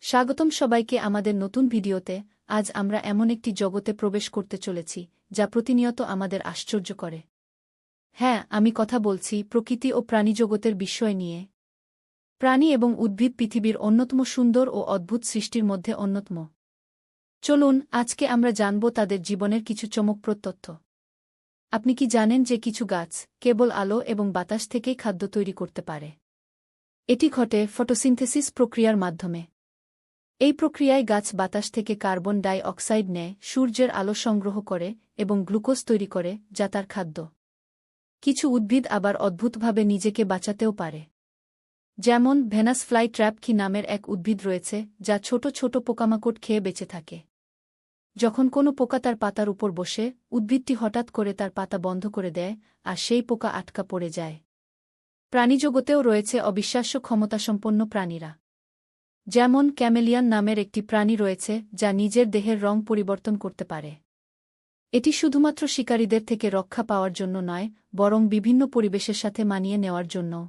স্বাগতম সবাইকে আমাদের নতুন ভিডিওতে। আজ আমরা এমন একটি জগতে প্রবেশ করতে চলেছি, যা প্রতিনিয়ত আমাদের আশ্চর্য করে। হ্যাঁ আমি কথা বলছি প্রকৃতি ও প্রাণীজগতের বিষয় নিয়ে। প্রাণী এবং উদ্ভিদ পৃথিবীর অন্যতম সুন্দর ও অদ্ভুত সৃষ্টির মধ্যে অন্যতম। চলুন, আজকে আমরা জানব তাদের জীবনের কিছু চমকপ্রদ তথ্য। আপনি কি জানেন যে কিছু গাছ কেবল আলো এবং বাতাস থেকেই খাদ্য তৈরি করতে পারে? এটি ঘটে ফটোসিনথেসিস প্রক্রিয়ার মাধ্যমে। এই প্রক্রিয়ায় গাছ বাতাস থেকে কার্বন ডাই অক্সাইড নেয়, সূর্যের আলো সংগ্রহ করে এবং গ্লুকোজ তৈরি করে, যা তার খাদ্য। কিছু উদ্ভিদ আবার অদ্ভুতভাবে নিজেকে বাঁচাতেও পারে। যেমন ভেনাস ফ্লাই ট্র্যাপকি নামের এক উদ্ভিদ রয়েছে, যা ছোট ছোট পোকামাকড় খেয়ে বেঁচে থাকে। যখন কোনো পোকা তার পাতার উপর বসে, উদ্ভিদটি হঠাৎ করে তার পাতা বন্ধ করে দেয় আর সেই পোকা আটকা পড়ে যায়। প্রাণীজগতেও রয়েছে অবিশ্বাস্য ক্ষমতাসম্পন্ন প্রাণীরা। যেমন ক্যামেলিয়ান নামের একটি প্রাণী রয়েছে, যা নিজের দেহের রং পরিবর্তন করতে পারে। এটি শুধুমাত্র শিকারীদের থেকে রক্ষা পাওয়ার জন্য নয়, বরং বিভিন্ন পরিবেশের সাথে মানিয়ে নেওয়ার জন্য।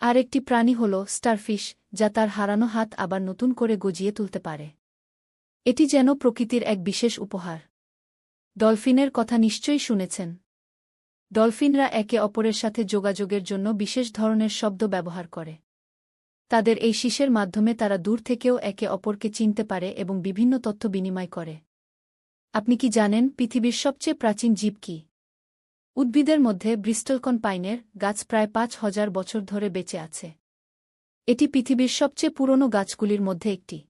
আর একটি প্রাণী হল স্টারফিশ, যা তার হারানো হাত আবার নতুন করে গজিয়ে তুলতে পারে। এটি যেন প্রকৃতির এক বিশেষ উপহার। ডলফিনের কথা নিশ্চয়ই শুনেছেন। ডলফিনরা একে অপরের সাথে যোগাযোগের জন্য বিশেষ ধরনের শব্দ ব্যবহার করে। তাদের এই শীষের মাধ্যমে তারা দূর থেকেও একে অপরকে চিনতে পারে এবং বিভিন্ন তথ্য বিনিময় করে। আপনি কি জানেন পৃথিবীর সবচেয়ে প্রাচীন জীব কি? উদ্ভিদের মধ্যে ব্রিস্টলকন পাইনের গাছ প্রায় পাঁচ হাজার বছর ধরে বেঁচে আছে। এটি পৃথিবীর সবচেয়ে পুরনো গাছগুলির মধ্যে একটি।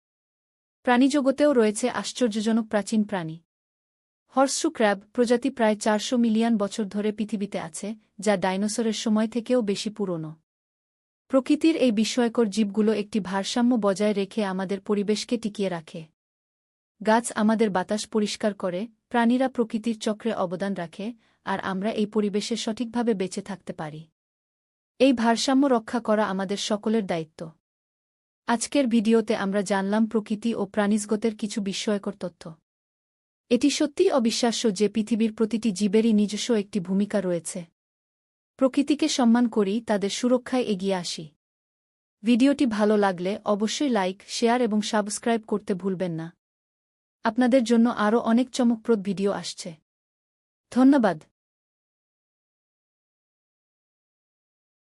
প্রাণীজগতেও রয়েছে আশ্চর্যজনক প্রাচীন প্রাণী। হর্সু ক্র্যাব প্রজাতি প্রায় চারশো মিলিয়ন বছর ধরে পৃথিবীতে আছে, যা ডাইনোসরের সময় থেকেও বেশি পুরনো। প্রকৃতির এই বিস্ময়কর জীবগুলো একটি ভারসাম্য বজায় রেখে আমাদের পরিবেশকে টিকিয়ে রাখে। গাছ আমাদের বাতাস পরিষ্কার করে, প্রাণীরা প্রকৃতির চক্রে অবদান রাখে, আর আমরা এই পরিবেশে সঠিকভাবে বেঁচে থাকতে পারি। এই ভারসাম্য রক্ষা করা আমাদের সকলের দায়িত্ব। আজকের ভিডিওতে আমরা জানলাম প্রকৃতি ও প্রাণীজগতের কিছু বিস্ময়কর তথ্য। এটি সত্যিই অবিশ্বাস্য যে পৃথিবীর প্রতিটি জীবেরই নিজস্ব একটি ভূমিকা রয়েছে। প্রকৃতিকে সম্মান করি, তাদের সুরক্ষায় এগিয়ে আসি। ভিডিওটি ভালো লাগলে অবশ্যই লাইক, শেয়ার এবং সাবস্ক্রাইব করতে ভুলবেন না। আপনাদের জন্য আরও অনেক চমকপ্রদ ভিডিও আসছে। ধন্যবাদ।